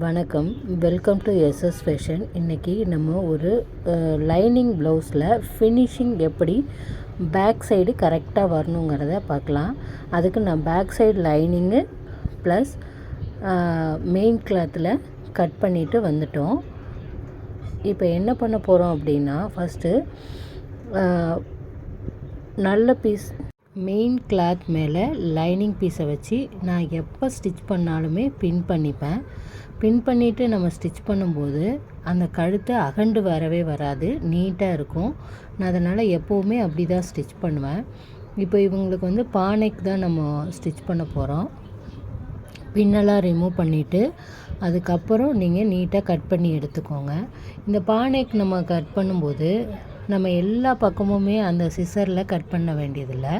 வணக்கம். Welcome to SS fashion இன்றைக்கி நம்ம ஒரு லைனிங் ப்ளவுஸில் ஃபினிஷிங் எப்படி பேக் சைடு கரெக்டாக வரணுங்கிறத பார்க்கலாம். அதுக்கு நான் back side lining plus main கிளாத்தில் கட் பண்ணிவிட்டு வந்துட்டோம். இப்போ என்ன பண்ண போகிறோம் அப்படின்னா ஃபஸ்ட்டு நல்ல பீஸ் மெயின் கிளாத் மேலே லைனிங் பீஸை வச்சு நான் எப்போ ஸ்டிச் பண்ணாலுமே பின் பண்ணிப்பேன். பின் பண்ணிவிட்டு நம்ம ஸ்டிச் பண்ணும்போது அந்த கழுத்து அகண்டு வரவே வராது நீட்டாக இருக்கும். நான் அதனால் எப்போவுமே அப்படி தான் ஸ்டிச் பண்ணுவேன். இப்போ இவங்களுக்கு வந்து பானைக்கு தான் நம்ம ஸ்டிச் பண்ண போகிறோம் பின்னெல்லாம் ரிமூவ் பண்ணிவிட்டு அதுக்கப்புறம் நீங்கள் நீட்டாக கட் பண்ணி எடுத்துக்கோங்க. இந்த பானைக்கு நம்ம கட் பண்ணும்போது நம்ம எல்லா பக்கமுமே அந்த சிசரில் கட் பண்ண வேண்டியதில்லை.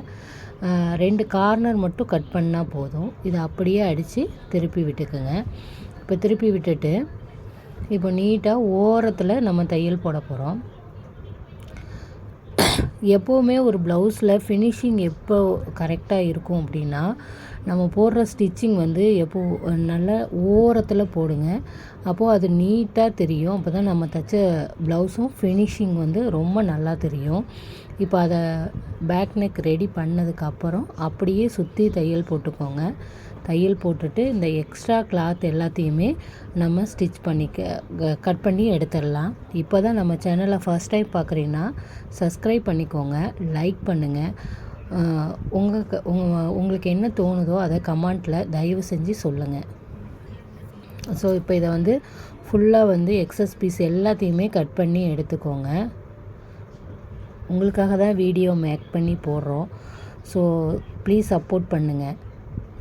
ரெண்டு கார்னர் மட்டும் கட் பண்ணால் போதும். இதை அப்படியே அடித்து திருப்பி விட்டுக்குங்க. இப்போ திருப்பி விட்டுட்டு இப்போ நீட்டாக ஓரத்தில் நம்ம தையல் போட போகிறோம் எப்போவுமே ஒரு ப்ளவுஸில் ஃபினிஷிங் எப்போ கரெக்டாக இருக்கும் அப்படின்னா நம்ம போடுற ஸ்டிச்சிங் வந்து எப்போ நல்லா ஓரத்தில் போடுங்க. அப்போது அது நீட்டாக தெரியும். அப்போ தான் நம்ம தைச்ச ப்ளவுஸும் ஃபினிஷிங் வந்து ரொம்ப நல்லா தெரியும். இப்போ அதை பேக் நெக் ரெடி பண்ணதுக்கப்புறம் அப்படியே சுற்றி தையல் போட்டுக்கோங்க. தையல் போட்டுட்டு இந்த எக்ஸ்ட்ரா கிளாத் எல்லாத்தையுமே நம்ம ஸ்டிச் பண்ணிக்க கட் பண்ணி எடுத்துடலாம். இப்போ தான் நம்ம சேனலை ஃபஸ்ட் டைம் பார்க்குறீங்கன்னா சப்ஸ்கிரைப் பண்ணிக்கோங்க லைக் பண்ணுங்கள் உங்களுக்கு உங்களுக்கு என்ன தோணுதோ அதை கமெண்ட்டில் தயவு செஞ்சு சொல்லுங்கள் ஸோ இப்போ இதை வந்து ஃபுல்லாக வந்து எக்ஸஸ் பீஸ் எல்லாத்தையுமே கட் பண்ணி எடுத்துக்கோங்க. உங்களுக்காக தான் வீடியோ மேக் பண்ணி போடுறோம். ஸோ ப்ளீஸ் சப்போர்ட் பண்ணுங்கள்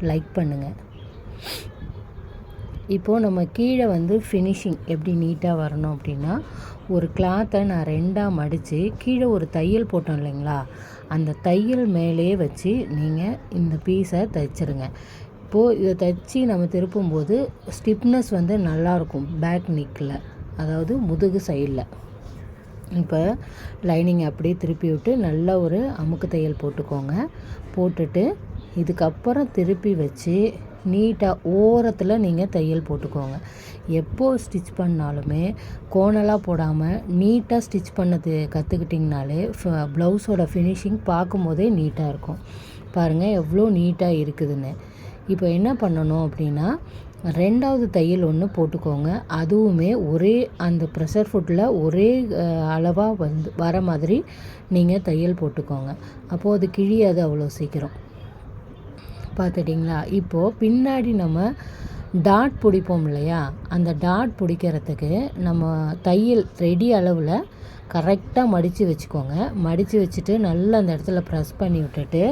லைக் பண்ணுங்கள் இப்போது நம்ம கீழே வந்து ஃபினிஷிங் எப்படி நீட்டாக வரணும் அப்படின்னா ஒரு கிளாத்தை நான் ரெண்டாக மடித்து கீழே ஒரு தையல் போட்டோம் இல்லைங்களா? அந்த தையல் மேலேயே வச்சு நீங்கள் இந்த பீஸை தைச்சிருங்க. இப்போது இதை தைச்சி நம்ம திருப்பும்போது ஸ்டிப்னஸ் வந்து நல்லாயிருக்கும் பேக் நிக்கில் அதாவது முதுகு சைடில் இப்போ லைனிங் அப்படியே திருப்பி விட்டு நல்ல ஒரு அமுக்கு தையல் போட்டுக்கோங்க. போட்டுட்டு இதுக்கப்புறம் திருப்பி வச்சு நீட்டாக ஓரத்தில் நீங்கள் தையல் போட்டுக்கோங்க. எப்போது ஸ்டிச் பண்ணாலுமே கோணலாக போடாமல் நீட்டாக ஸ்டிச் பண்ணது கற்றுக்கிட்டிங்கனாலே ப்ளவுஸோட ஃபினிஷிங் பார்க்கும்போதே நீட்டாக இருக்கும். பாருங்கள் எவ்வளோ நீட்டாக இருக்குதுன்னு. இப்போ என்ன பண்ணணும் அப்படின்னா ரெண்டாவது தையல் ஒன்று போட்டுக்கோங்க. அதுவுமே ஒரே அந்த ப்ரெஷர் ஃபுட்டில் ஒரே அளவாக வந்து வர மாதிரி நீங்கள் தையல் போட்டுக்கோங்க. அப்போது அது கிழியாது அவ்வளோ சீக்கிரம். பார்த்துட்டிங்களா? இப்போது பின்னாடி நம்ம டாட் பிடிப்போம் இல்லையா? அந்த டாட் பிடிக்கிறதுக்கு நம்ம தையல் ரெடி அளவில் கரெக்டாக மடித்து வச்சுக்கோங்க. மடித்து வச்சுட்டு நல்லா அந்த இடத்துல ப்ரெஸ் பண்ணி விட்டுட்டு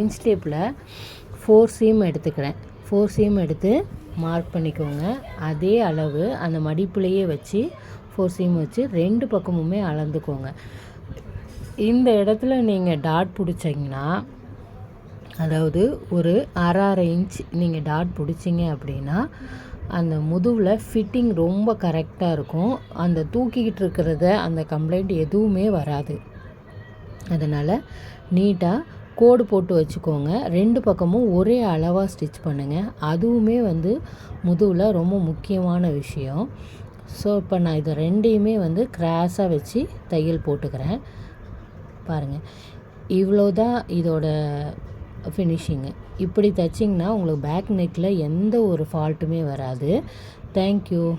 இன்ச் டேப்பில் ஃபோர் சீம் எடுத்துக்கிறேன். ஃபோர் சீம் எடுத்து மார்க் பண்ணிக்கோங்க. அதே அளவு அந்த மடிப்புலையே வச்சு ஃபோர் சீம் வச்சு ரெண்டு பக்கமுமே அளந்துக்கோங்க. இந்த இடத்துல நீங்கள் டாட் பிடிச்சிங்கன்னா அதாவது ஒரு அரை அரை இன்ச் நீங்கள் டாட் பிடிச்சிங்க அப்படின்னா அந்த முதுவில் ஃபிட்டிங் ரொம்ப கரெக்டாக இருக்கும். அந்த தூக்கிக்கிட்டு இருக்கிறத அந்த கம்ப்ளைண்ட் எதுவுமே வராது. அதனால் நீட்டாக கோடு போட்டு வச்சுக்கோங்க. ரெண்டு பக்கமும் ஒரே அளவாக ஸ்டிச் பண்ணுங்கள் அதுவுமே வந்து முதுவில் ரொம்ப முக்கியமான விஷயம். ஸோ இப்போ நான் இது ரெண்டையுமே வந்து கிராஸாக வச்சு தையல் போட்டுக்கிறேன். பாருங்கள் இவ்வளோ தான் இதோட ஃபினிஷிங்கு இப்படி தைச்சிங்கன்னா உங்களுக்கு பேக் நெக்கில் எந்த ஒரு ஃபால்ட்டுமே வராது. தேங்க்யூ